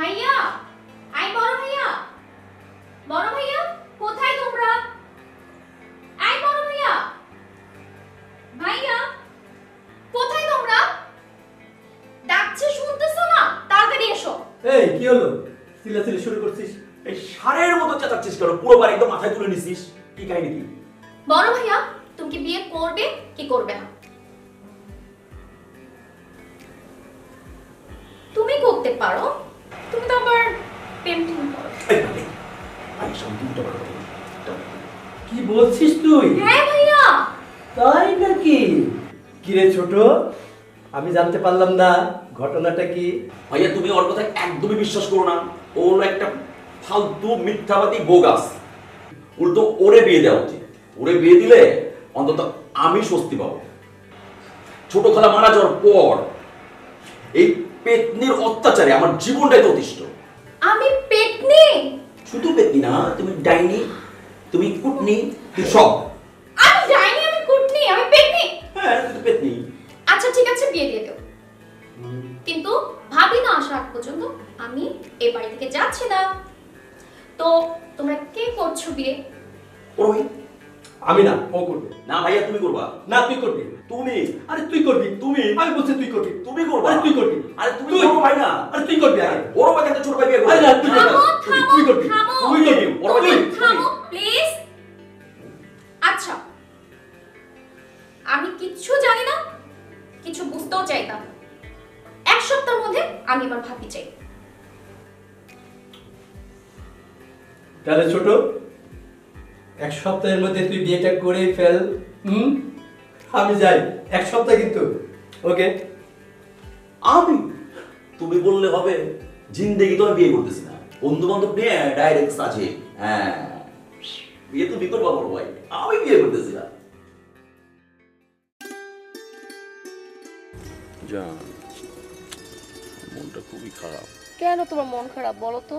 ভাইয়া আই বড় ভাইয়া। বড় ভাইয়া, কোথায় তোমরা? আই বড় ভাইয়া। ভাইয়া, কোথায় তোমরা? ডাকছে, শুনতেছো না? তাড়াতাড়ি এসো। এই, কি হলো? চিল্লাচিল্লি শুরু করছিস। এই সারের মতো চেঁচাচ্ছিস কেন? পুরো বাড়ি একদম মাথায় তুলে নিছিস। পারলাম না ঘটনাটা কি? ভাইয়া তুমি ওর কথা একদমই বিশ্বাস করো না। ও হলো একটা ফালতু মিথ্যাবাদী বোগাস উল্টো ওরে বিয়ে দেওয়া উচিত। ওরে বিয়ে দিলে অন্তত আমি স্বস্তি পাবো। ছোট খালা মারা যাওয়ার পর এই পেতনির অত্যাচারে আমার জীবনটাই তো অতিষ্ঠ। আমি পেতনি? শুধু পেতনি না তুমি ডাইনি তুমি কুটনি তুমি সব। ভাবি না আসা আগ পর্যন্ত আমি এই বাড়ি থেকে যাচ্ছি না তো তোমরা কে করছ বিয়ে ভাই। আমি না ও করবে না ভাইয়া তুমি করবা না তুই করবি তুমি আরে তুই করবি তুমি আমি বলছি তুই করবি তুমি করবা আরে তুই করবি আরে তুমি। বড় ভাই না আরে তুই করবি আরে বড় ভাই থাকতে ছোট ভাই বিয়ে করবে আরে না, তুই করবি। তুই, করবি। তুই করবি। বড় ভাই। থামো প্লিজ আচ্ছা আমি কিচ্ছু জানি না কিছু বুঝতেও চাইতাম না। এক সপ্তাহের মধ্যে আমি আমার ভাবি চাই। তাহলে ছোট এক সপ্তাহের মধ্যে তুই বিয়েটা করে ফেল। হুম? আমি যাই এক সপ্তাহ কিন্তু। ওকে? আমি? তুমি বললে হবে জিন্দেগি তো আমি বিয়ে করতেছি না। বন্ধু বান্ধব নিয়ে ডাইরেক্ট আছে হ্যাঁ। বিয়ে তো বিকল্প বড় ভাই। আমি বিয়ে করতেছি না। জান মনটা খুবই খারাপ। কেন তোমার মন খারাপ বলো তো?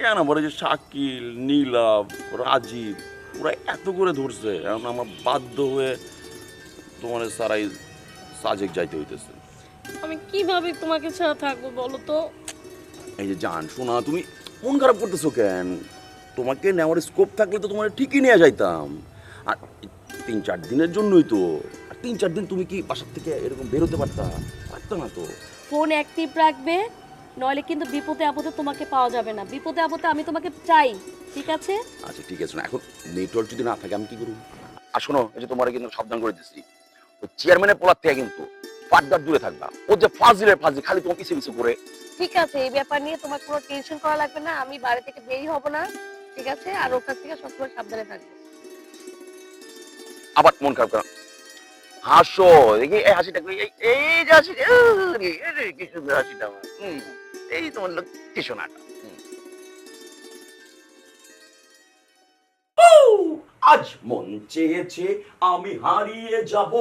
কেন বলে যে শাকিল নীলাভ রাজীব ওরা এত করে ধরছে এখন আমার বাধ্য হয়ে তোমার সারাই সাজেক যাইতে হইতেছে। আমি কীভাবে তোমাকে ছাড়া থাকব বলো তো? এই যে জান শোনা তুমি মন খারাপ করতেছো কেন? তোমাকে নেওয়ার স্কোপ থাকলে তো তোমার ঠিকই নিয়ে যাইতাম। আর তিন চার দিনের জন্যই তো আর তিন চার দিন তুমি কি বাসার থেকে এরকম বেরোতে পারতা? পারতা না তো। ফোন অ্যাক্টিভ রাখবে নইলে কিন্তু বিপদে আপদে তোমাকে পাওয়া যাবে না। বিপদে আপদে আমি তোমাকে চাই ঠিক আছে? আচ্ছা ঠিক আছে। এখন নেটওয়ার্ক যদি না থাকে আমি কি করব? আর শোনো এই যে তোমার কিন্তু সাবধান করে দিচ্ছি। ওই চেয়ারম্যানের পোলার থেকে কিন্তু ফাটদার দূরে থাকবা। ও যে ফাজিলের ফাজিল খালি তোমার পিছিয়ে পিছিয়ে করে। ঠিক আছে এই ব্যাপার নিয়ে তোমার কোনো টেনশন করা লাগবে না। আমি বাড়ি থেকে বেরি হব না ঠিক আছে? আর ওখান কাছ থেকে সবসময় সাবধানে থাকব। আবার মন খারাপ করা। হাসো। দেখি এই হাসিটা এই যে হাসি কি সুন্দর হাসিটা আমার। এই তোমার লক্ষ্মী সোনাটা। আজ মন চেয়েছে আমি হারিয়ে যাব।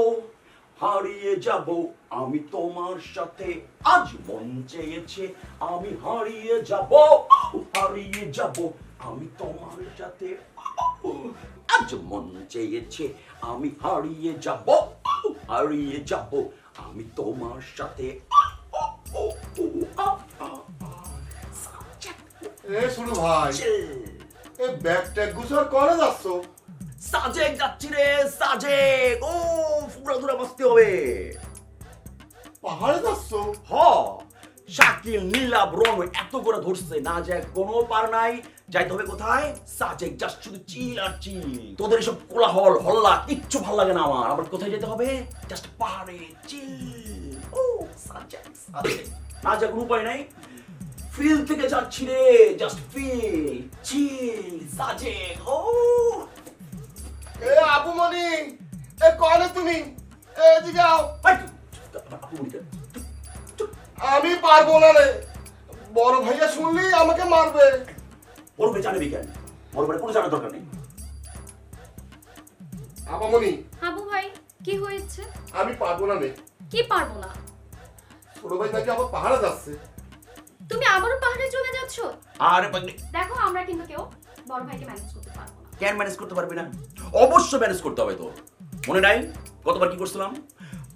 হারিয়ে যাব আমি তোমার সাথে। আজ মন চেয়েছে আমি হারিয়ে যাব। হারিয়ে যাব আমি তোমার সাথে। আজ মন চেয়েছে আমি হারিয়ে যাব। হারিয়ে যাব আমি তোমার সাথে এ শুনু ভাই। এ ব্যাগ ট্যাগ গুছার করে যাচ্ছ? সাজেক যাচ্ছি রে সাজেক। ও পুরা ধুরা বসতে হবে। পাহাড়ে যাচ্ছ? হ শাকিল নীলাভ এত করে ধরছে না যায় কোনো পার নাই। যাইতে হবে কোথায়? সাজেক জাস্ট শুধু চিল আর চিল। তোদের এসব কোলাহল হল্লা কিচ্ছু ভালো লাগে না আমার। আবার কোথায় যেতে হবে? জাস্ট পাহাড়ে চিল। ও সাজেক সাজেক। না যা কোনো উপায় নাই। ফিল থেকে যাচ্ছি রে জাস্ট ফিল চিল সাজেক ও। এ আপু মনি এ কলে তুমি? এ ভাই, আপু বলিতে আমি পারব না রে। বড় ভাইয়া শুনলি আমাকে মারবে। বড় ভাই জানবি কেন বড় ভাই কোনো জানার দরকার নেই। আপামনি হাবু ভাই কি হয়েছে? আমি পারব না কি পারব না? ছোট ভাই নাকি আবার পাহাড়ে যাচ্ছে। তুমি আবারও পাহাড়ে চলে যাচ্ছ? আরে পাগলি দেখো আমরা কিন্তু কেউ বড় ভাইকে ম্যানেজ করতে পারব না। কেন ম্যানেজ করতে পারবি না? অবশ্যই ম্যানেজ করতে হবে তো। মনে নাই? কতবার কি করছিলাম?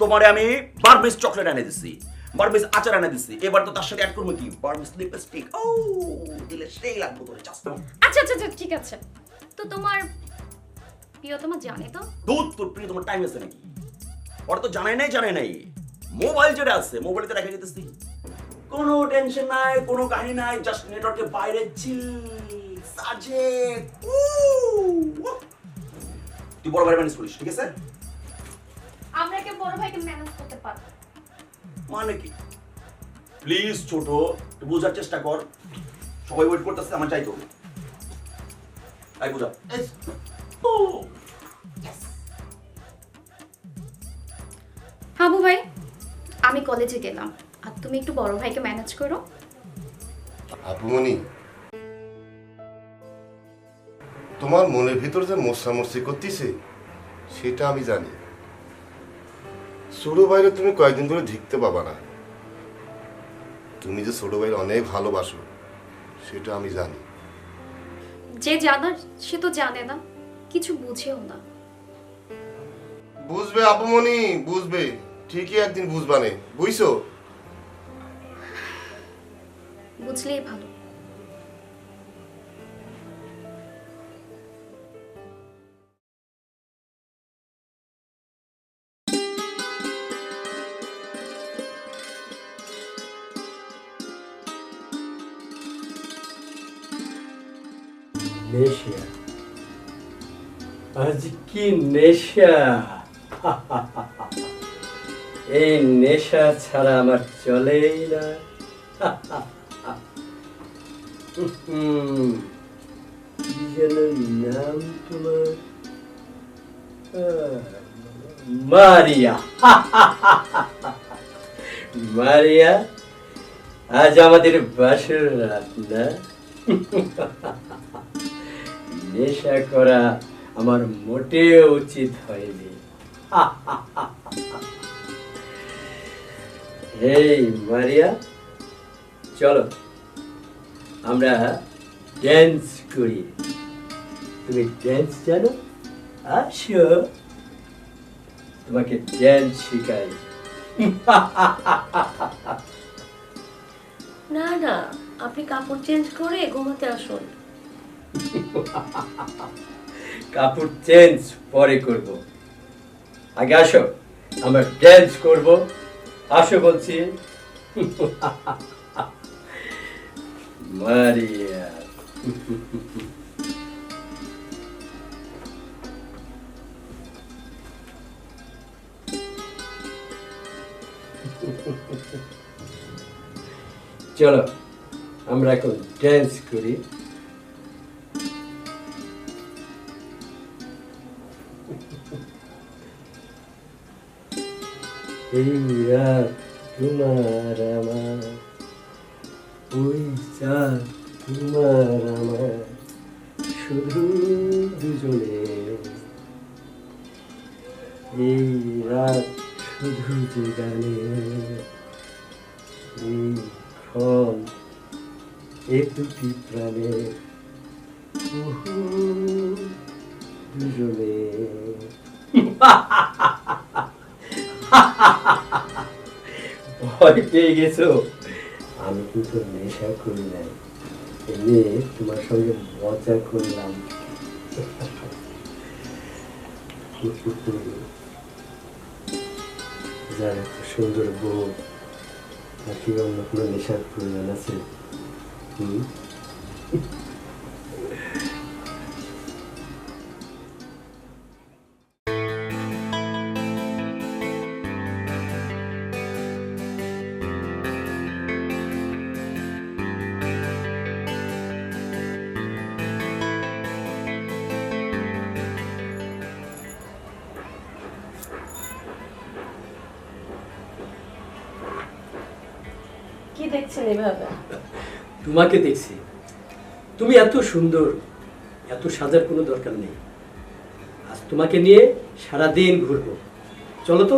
তোমারে আমি বারবিস চকলেট এনে দিচ্ছি বারবিস আচার এনে দিছি। এবার তো তার সাথে অ্যাড করব কি? বারবিস লিপস্টিক ও দিলে সেই লাগবে তোরে চাস আচ্ছা আচ্ছা আচ্ছা ঠিক আছে। তো তোমার প্রিয়তমা জানে তো? দুধ তোর প্রিয় তোমার টাইম আছে নাকি? ওরা তো জানাই নাই জানাই নাই। মোবাইল যেটা আছে মোবাইলে তো রেখে যেতেছি কোনো টেনশন নাই কোনো কাহিনী নাই জাস্ট নেটওয়ার্কের বাইরে চিল সাজে তুই বড় ভাই ম্যানেজ করিস ঠিক আছে? আমরা কে বড় ভাইকে ম্যানেজ করতে পারব। মানে কি? প্লিজ ছোট বোঝার চেষ্টা কর। সবাই ওয়েট করতেছে আমার চাইতো তাই বোঝা। হাবু ভাই আমি কলেজে গেলাম। আর তুমি একটু বড় ভাইকে ম্যানেজ করো। আপুমনি তোমার মনের ভিতর যে মশামর্সি করতেছে সেটা আমি জানি। ছোট বাইরে তুমি কয়েকদিন ধরে ঢিকতে পাবা না। তুমি যে ছোট বাইরে অনেক ভালোবাসো সেটা আমি জানি। যে জানার সে তো জানে না কিছু বুঝেও না। বুঝবে আপুমনি বুঝবে। ঠিকই একদিন বুঝবানে। বুঝছ? বুঝলেই ভালো। নেশা। আজ কি নেশা? এই নেশা ছাড়া আমার চলেই না। নাম তোমার? মারিয়া। মারিয়া, আজ আমাদের বাসর রাত না? নেশা করা আমার মোটেও উচিত হয়নি। এই মারিয়া, চলো, আমরা ড্যান্স করি। তুমি ড্যান্স জানো? আসো। তোমাকে ড্যান্স শিখাই। না না, আপনি কাপড় চেঞ্জ করে ঘুমাতে আসুন। কাপড় চেঞ্জ পরে করব। আগে আসো, আমরা ড্যান্স করব। আসো বলছি। মারিয়া। চলো, আমরা এখন ড্যান্স করি। এই রাত তোমার আমার ওই চাঁদ তোমার আমার শুধু দুজনে, এই রাত শুধু যে গানে এই ক্ষণ এ দুটি প্রাণে দুজনে। ভয় পেয়ে গেছো? আমি কিন্তু নেশা করি নাই। এমনি তোমার সঙ্গে মজা করলাম। যার এত সুন্দর বউ নাকি অন্য কোনো নেশার প্রয়োজন আছে হুম? দেখছেন এভাবে? তোমাকে দেখছি। তুমি এত সুন্দর, এত সাজার কোনো দরকার নেই। আজ তোমাকে নিয়ে সারাদিন ঘুরবো। চলো তো?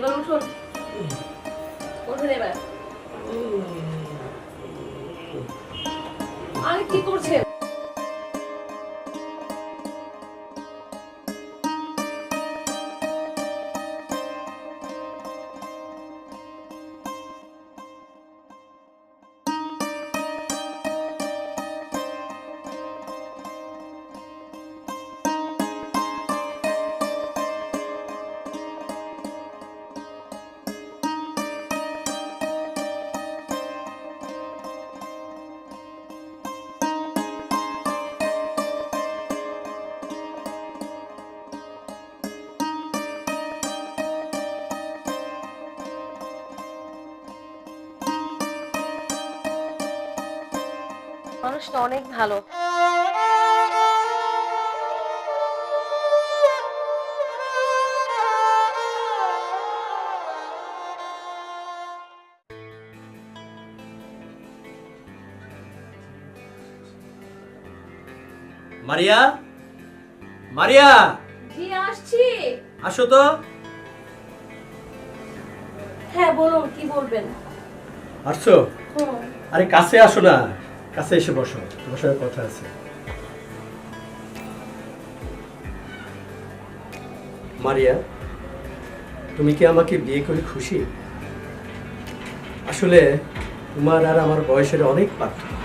এবং মানুষটা অনেক ভালো। মারিয়া? মারিয়া? জি আসছি। আসো তো। হ্যাঁ বলুন কি বলবেন? আসছো? আরে কাছে আসো না। কাছে এসে বসো তোমার সঙ্গে কথা আছে। মারিয়া, তুমি কি আমাকে বিয়ে করে খুশি? আসলে তোমার আর আমার বয়সের অনেক পার্থক্য।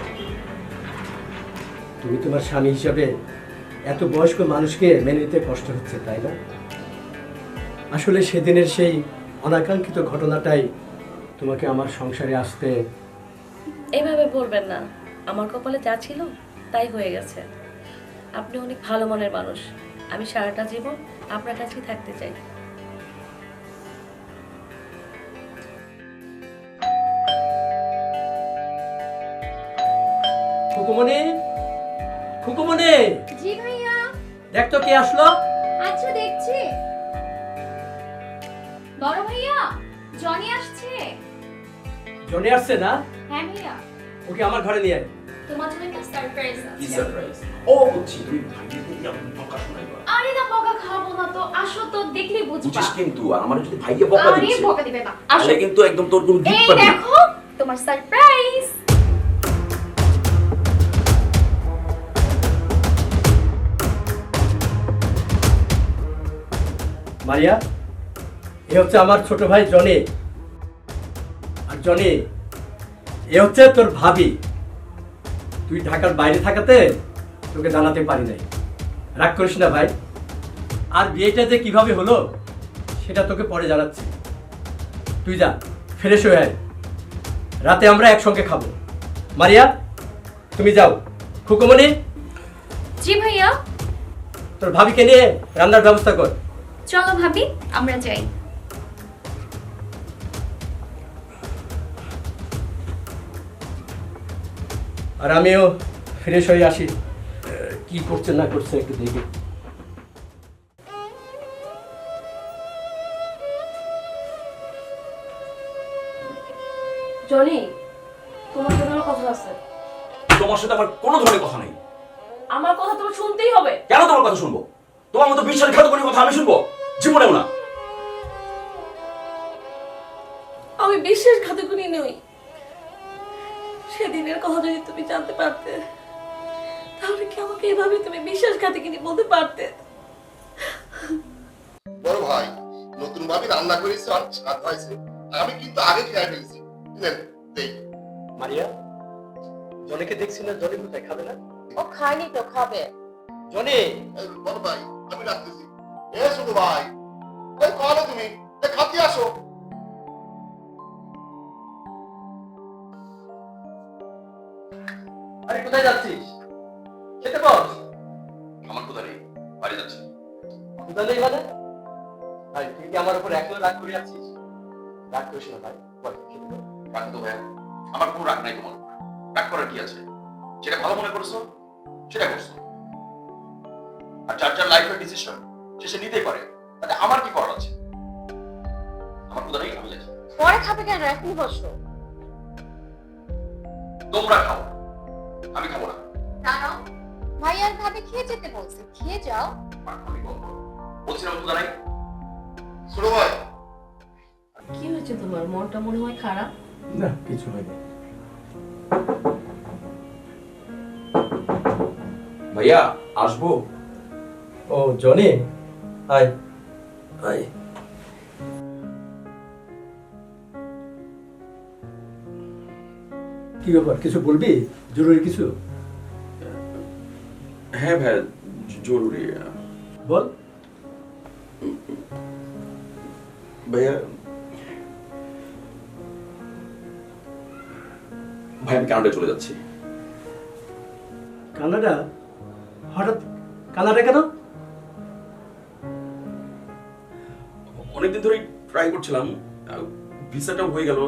তুমি তোমার স্বামী হিসাবে এত বয়স্ক মানুষকে মেনে নিতে কষ্ট হচ্ছে, তাই না? আসলে সেদিনের সেই অনাকাঙ্ক্ষিত ঘটনাটাই তোমাকে আমার সংসারে আসতে এইভাবে বলবেন না। আমার কপালে যা ছিল তাই হয়ে গেছে। আপনি অনেক ভালো মনের মানুষ। আমি সারাটা জীবন আপনার কাছেই থাকতে চাই। খুকুমনি খুকুমনি জি ভাইয়া। দেখ তো কে আসলো। আচ্ছা দেখছি। বড় ভাইয়া জনি আসছে। জনি আসছে না? হ্যাঁ ভাইয়া। ওকে আমার ঘরে নিয়ে আয়। তোমার জন্য একটা সারপ্রাইজ আছে। কি সারপ্রাইজ ও বুঝছি তুমি ভাইকে এমন বকা শোনাইবা আরে না বকা খাব না তো। আসো তো দেখলে বুঝবা। বুঝিস কিন্তু আমার যদি ভাইকে বকা আরে দিচ্ছে বকা দিবে না। আসো। কিন্তু একদম তোর কোনো এই গিফট পাবি না। দেখো তোমার সারপ্রাইজ মারিয়া এ হচ্ছে আমার ছোট ভাই জনি। আর জনি এ হচ্ছে তোর ভাবি। তুই ঢাকার বাইরে থাকাতে তোকে জানাতে পারি নাই। রাগ করিস না ভাই। আর বিয়েটা যে কীভাবে হলো সেটা তোকে পরে জানাচ্ছি। তুই যা ফ্রেশ হয়ে আয়। রাতে আমরা একসঙ্গে খাব। মারিয়া তুমি যাও। খুকুমনি জি ভাইয়া। তোর ভাবিকে নিয়ে রান্নার ব্যবস্থা কর। চলো ভাবি আমরা যাই। আর আমিও ফ্রেশ হয়ে আসি। কি করছে না করছে একটু দেখি। জনি তোমার আমার কথা আছে। তোমার সাথে আমার কোনো ধরনের কথা নেই। আমার কথা তোমার শুনতেই হবে। কেন তোমার কথা শুনব? তোমার মতো কথা আমি শুনব? জীবনেও না। আমি বিশ্বাসঘাতকুনি নই। সেদিনের কথা যদি তুমি জানতে পারতে তাহলে কি আমাকে এভাবে তুমি বিশ্বাসঘাতকিনি বলতে পারতে? বড় ভাই নতুন ভাবে রান্না করেছি অনেক স্বাদ হয়েছে। আমি কিন্তু আগে খেয়ে ফেলেছি। দেই। মারিয়া জনিকে দেখছি না জনি কোথায়? খাবে না? ও খায়নি তো খাবে। জনি! বড় ভাই আমি রাখতেছি। এ ছোট ভাই কলে তুমি? খাতি আসো। আরে কোথায় যাচ্ছিস? খেতে বস আমার কথা নেই বাড়ি যাচ্ছি। কোথা নেই মানে? ভাই তুই কি আমার উপর একলা রাগ করে আছিস? রাগ করিস না ভাই বল, খেতে বল। রাগ তো ভাইয়া আমার কোনো রাগ নাই তোমার রাগ করার কি আছে? যেটা ভালো মনে করছ? সেটা করছ। আর যার যার লাইফের ডিসিশন সে সে নিতেই পারে। তাতে আমার কি করার আছে? আমার কথা নেই আমি যাচ্ছি। পরে খাবে কেন? এখনই বসো। তোমরা খাও। আমি খাব না। দাঁড়াও। ভাইয়ার ভাবি খেয়ে যেতে বলছে। খেয়ে যাও। আমি তো দাঁড়াই। ছোট ভাই। কি হয়েছে তোমার? মনটা মনে হয় খারাপ? না কিছু হয়নি। ভাইয়া আসব? ও জনি? আয় আয় কি ব্যাপার? কিছু বলবি? জরুরি কিছু? হ্যাঁ ভাইয়া জরুরি। বল। ভাইয়া ভাই আমি কানাডা চলে যাচ্ছি। কানাডা? হঠাৎ কানাডা কেন? অনেকদিন ধরেই ট্রাই করছিলাম ভিসাটাও হয়ে গেল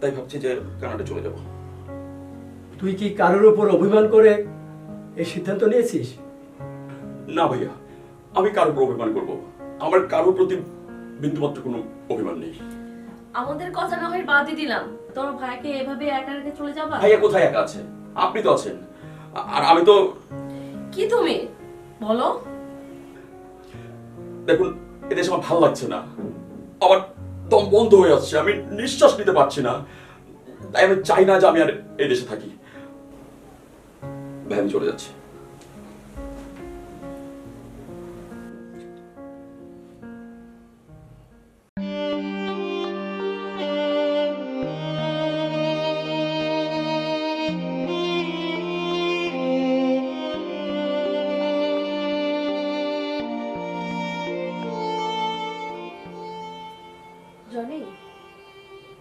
তাই ভাবছি যে কানাডা চলে যাব। তুই কি কারোর উপর অভিমান করে এই সিদ্ধান্ত নিয়েছিস? না ভাইয়া আমি কারোর উপর অভিমান করব। আমার কারোর প্রতি বিন্দুমাত্র কোনো অভিমান নেই। আমাদের কথা না হয় বাদই দিলাম। তোমার ভাইকে এভাবে একা রেখে চলে যাবা? ভাইয়া কোথায় একা আছে? আপনি তো আছেন। আর আমি তো কি তুমি? বলো। দেখুন এদেশে আমার ভালো লাগছে না। আমার দম বন্ধ হয়ে আসছে আমি নিঃশ্বাস নিতে পারছি না। তাই আমি চাই না যে আমি আর এই দেশে থাকি। ভাই, আমি চলে যাচ্ছি।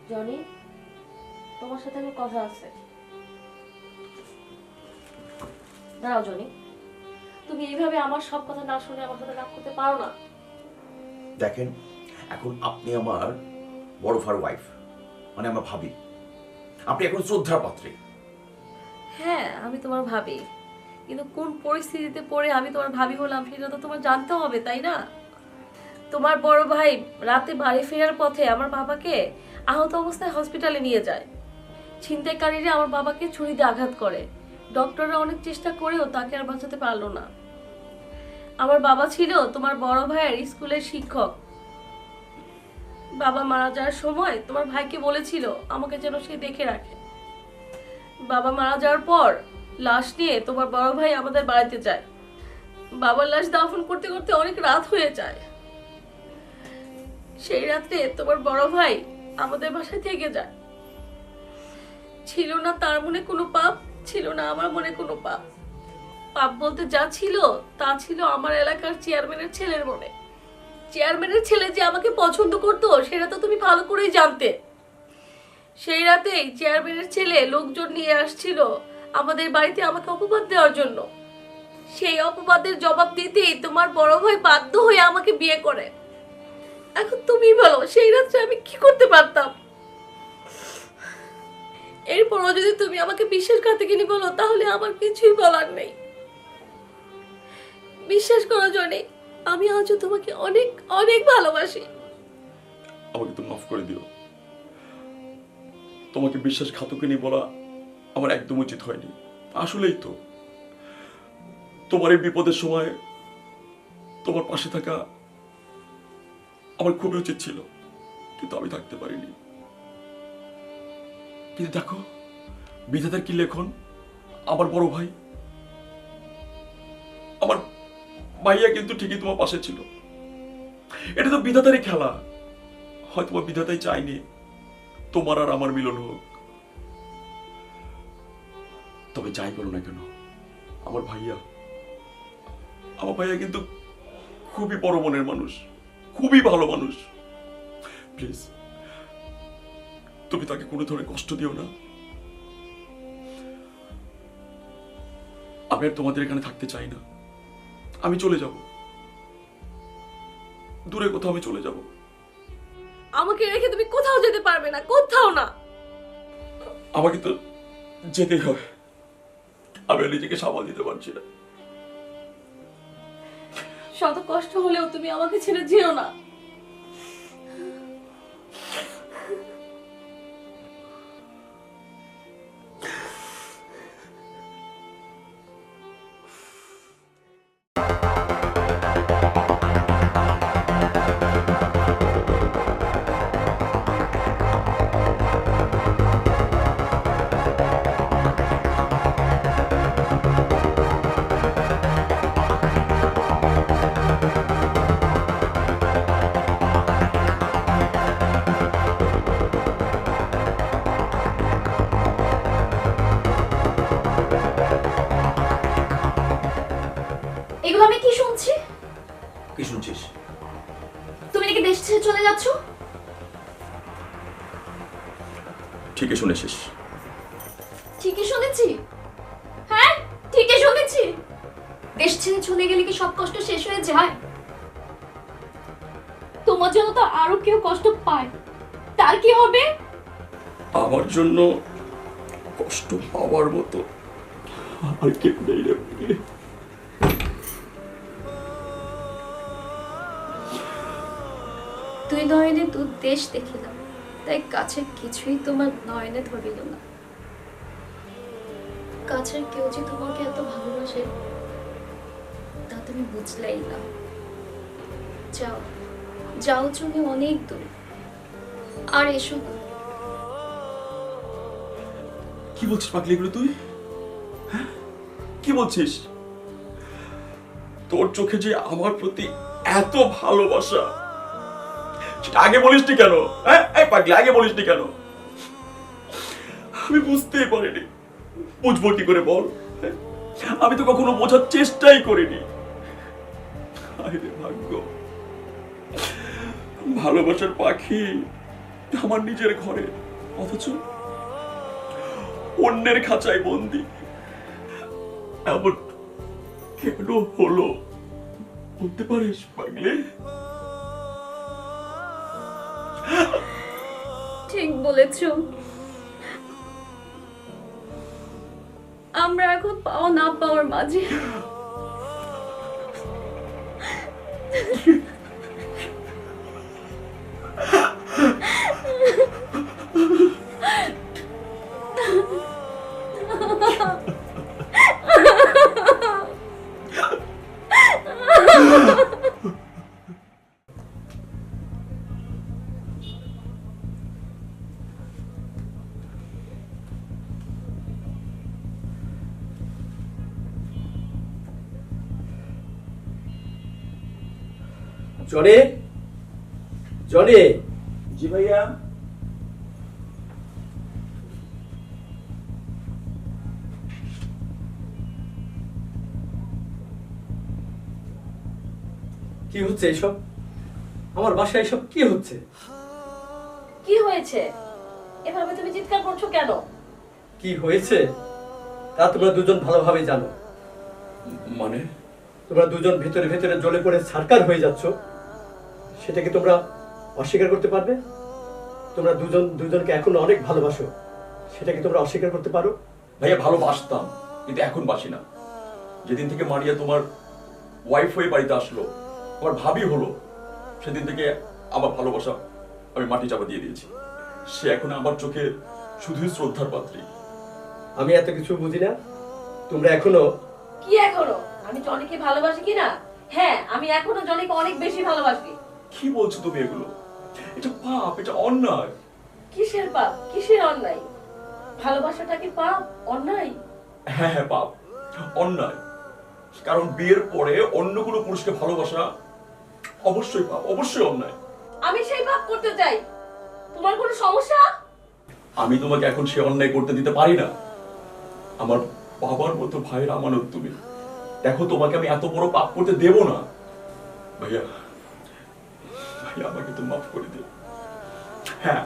জনি তোমার সাথে আমার কথা আছে। দাঁড়াও জনি তুমি এইভাবে আমার সব কথা না শুনে আমার সাথে রাগ করতে পারো না। দেখেন এখন আপনি আমার বড় ফার ওয়াইফ মানে আমার ভাবি। আপনি এখন শ্রদ্ধার পাত্রী। হ্যাঁ আমি তোমার ভাবি। কিন্তু কোন পরিস্থিতিতে পড়ে আমি তোমার ভাবি হলাম সেটা তো তোমার জানতে হবে তাই না? তোমার বড় ভাই রাতে বাড়ি ফেরার পথে আমার বাবাকে আহত অবস্থায় হসপিটালে নিয়ে যায়। ছিনতাইকারীরা আমার বাবাকে ছুরিতে আঘাত করে। ডক্টররা অনেক চেষ্টা করেও তাকে আর বাঁচাতে পারল না। আমার বাবা ছিল তোমার বড় ভাইয়ের স্কুলের শিক্ষক। বাবা মারা যাওয়ার সময় তোমার ভাইকে বলেছিল, আমাকে যেন সে দেখে রাখে। বাবা মারা যাওয়ার পর লাশ নিয়ে তোমার বড় ভাই আমাদের বাড়িতে যায়। বাবার লাশ দাফন করতে করতে অনেক রাত হয়ে যায়। সেই রাতে তোমার বড় ভাই আমাদের বাসায় থেকে যায়। ছিল না তার মনে কোনো পাপ, ছিল না আমার মনে কোনো পাপ। পাপ বলতে যা ছিল, তা ছিল আমার এলাকার চেয়ারম্যানের ছেলের মনে। চেয়ারম্যানের ছেলে যে আমাকে পছন্দ করতো, সেটা তো তুমি ভালো করেই জানতে। সেই রাতেই চেয়ারম্যানের ছেলে লোকজন নিয়ে আসছিল আমাদের বাড়িতে আমাকে অপবাদ দেওয়ার জন্য। সেই অপবাদের জবাব দিতেই তোমার বড় ভাই বাধ্য হয়ে আমাকে বিয়ে করে। এখন তুমি বলো, সেই রাত্রে আমি কি করতে পারতাম? এরপরও যদি তুমি আমাকে বিশ্বাসঘাতকিনি বলো, তাহলে আমার কিছুই বলার নেই। বিশ্বাস করো জনে আমি আজও তোমাকে অনেক অনেক ভালোবাসি। আমাকে তুমি মাফ করে দিও। তোমাকে বিশ্বাস বিশ্বাসঘাতকিনী বলা আমার একদম উচিত হয়নি। আসলেই তো। তোমার এই বিপদের সময় তোমার পাশে থাকা আমার খুবই উচিত ছিল, কিন্তু আমি থাকতে পারিনি। কিন্তু দেখো, বিধাতার কি লেখন? আমার বড় ভাই, আমার ভাইয়া কিন্তু ঠিকই তোমার পাশে ছিল। এটা তো বিধাতারই খেলা। হয়তো বিধাতাই চাইনি তোমার আর আমার মিলন হোক। তবে যাই বলো না কেন, আমার ভাইয়া আমার ভাইয়া কিন্তু খুবই বড় মনের মানুষ। খুবই ভালো মানুষ। প্লিজ তুমি তাকে কোনো ধরনের কষ্ট দিও না। আমি আর তোমাদের এখানে থাকতে চাই না। আমি চলে যাব। দূরে কোথাও আমি চলে যাব। আমাকে রেখে তুমি কোথাও যেতে পারবে না কোথাও না। আমাকে তো যেতেই হবে আমি নিজেকে সামাল দিতে পারছি না। শত কষ্ট হলেও তুমি আমাকে ছেড়ে যেও না। ছেড়ে চলে যাচ্ছ? ঠিকই শুনেছিস। ঠিকই শুনেছি? হ্যাঁ ঠিকই শুনেছি। দেশ ছেড়ে চলে গেলে কি সব কষ্ট শেষ হয়ে যায়? তোমার জন্য তো আরও কেউ কষ্ট পায়। তার কি হবে? আমার জন্য কষ্ট পাওয়ার মতো আর কেউ নেই রে। তুই নয়নে দু দেশ দেখিলাম তাই কাছের কিছুই তোমার নয়নে ধরিল না। কাছের কেউ যে তোমাকে এত ভালোবাসে, তা তুমি বুঝলেই না। যাও যাও তুমি অনেক দূর, আর এসো কি বলছিস পাগলি এগুলো তুই? হ্যাঁ? কি বলছিস? তোর চোখে যে আমার প্রতি এত ভালোবাসা সেটা আগে বলিসনি কেন? হ্যাঁ? পাগলি, আগে বলিসনি কেন? আমি বুঝতেই পারিনি। বুঝব কি করে বল? হ্যাঁ? আমি তো কখনো বোঝার চেষ্টাই করিনি। ভাগ্য। ভালোবাসার পাখি আমার নিজের ঘরে, অথচ অন্যের খাঁচায় বন্দি। এমন কেন হলো? বলতে পারিস, পাগলে? ঠিক বলেছ। আমরা এখন পাও না পাওয়ার মাঝে। জনি জনি জি ভাইয়া। কি হচ্ছে এইসব? আমার বাসায় এইসব কি হচ্ছে? কি হয়েছে? এভাবে তুমি চিৎকার করছ কেন? কি হয়েছে? তা তোমরা দুজন ভালোভাবে জানো। মানে? তোমরা দুজন ভিতরে ভিতরে জ্বলে পড়ে সারকার হয়ে যাচ্ছ। সেটাকে তোমরা অস্বীকার করতে পারবে। তোমরা দুজন দুজনকে এখনও অনেক ভালোবাসো। সেটাকে তোমরা অস্বীকার করতে পারো। ভাইয়া ভালোবাসতাম কিন্তু এখন বাসি না। যেদিন থেকে মারিয়া তোমার ওয়াইফ হয়ে বাড়িতে আসলো তোমার ভাবি হলো সেদিন থেকে আমার ভালোবাসা আমি মাটি চাপা দিয়ে দিয়েছি। সে এখন আমার চোখে শুধুই শ্রদ্ধার পাত্রী। আমি এত কিছু বুঝি না। তোমরা এখনও কি এখনও? আমি জনিকে ভালোবাসি কিনা হ্যাঁ আমি এখনও জনিকে অনেক বেশি ভালোবাসি। কি বলছো তুমি এগুলো? এটা পাপ এটা অন্যায়। কিসের পাপ? কিসের অন্যায়? ভালোবাসাটা কি পাপ অন্যায়? হ্যাঁ হ্যাঁ পাপ অন্যায়। কারণ বিয়ের পরে অন্য কোনো পুরুষকে ভালোবাসা অবশ্যই পাপ অবশ্যই অন্যায়। আমি সেই পাপ করতে চাই। তোমার কোনো সমস্যা? আমি তোমাকে এখন সে অন্যায় করতে দিতে পারি না। আমার বাবার মতো ভাইয়ের আমানত তুমি। দেখো তোমাকে আমি এত বড় পাপ করতে দেব না। ভাইয়া ভাইয়া আমাকে তুমি মাফ করে দিও। হ্যাঁ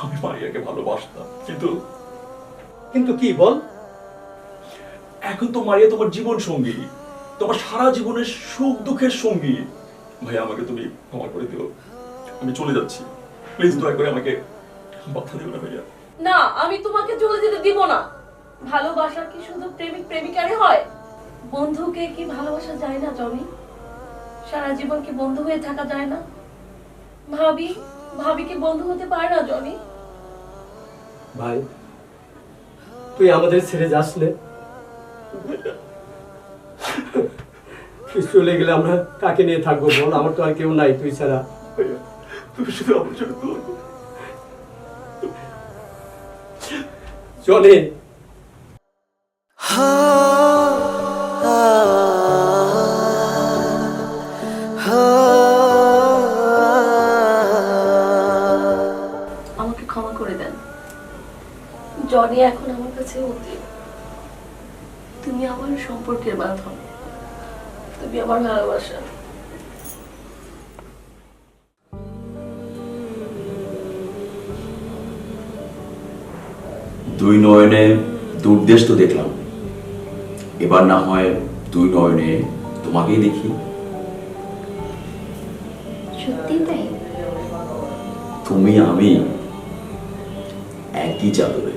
আমি মারিয়াকে ভালোবাসতাম কিন্তু কিন্তু কি বল। এখন তো মারিয়া তোমার জীবন সঙ্গী তোমার সারা জীবনের সুখ দুঃখের সঙ্গী। ভাইয়া আমাকে তুমি ক্ষমা করে দিও। আমি চলে যাচ্ছি। প্লিজ দয়া করে আমাকে বাধা দিও না ভাইয়া। না আমি তোমাকে চলে যেতে দিব না। ভালোবাসা কি শুধু প্রেমিক প্রেমিকারে হয়? বন্ধুকে কি ভালোবাসা যায় না জমি সারা জীবন কি বন্ধু হয়ে থাকা যায় না? ভাবি ভাবি কি বন্ধু হতে পারে না জনি। ভাই তুই আমাদের ছেড়ে যাস নে। তুই চলে গেলে আমরা কাকে নিয়ে থাকব বল? আমার তো আর কেউ নাই তুই ছাড়া। তুমি শুধু আমার জন্য করো। জনি এখন আমার কাছে অতি তুমি আমার সম্পর্কের বাঁধন তুমি আমার ভালোবাসা। দুই নয়নে দুর্দেশ তো দেখলাম। এবার না হয় দুই নয়নে তোমাকেই দেখি। সত্যি তাই? তুমি আমি একই চাদরে।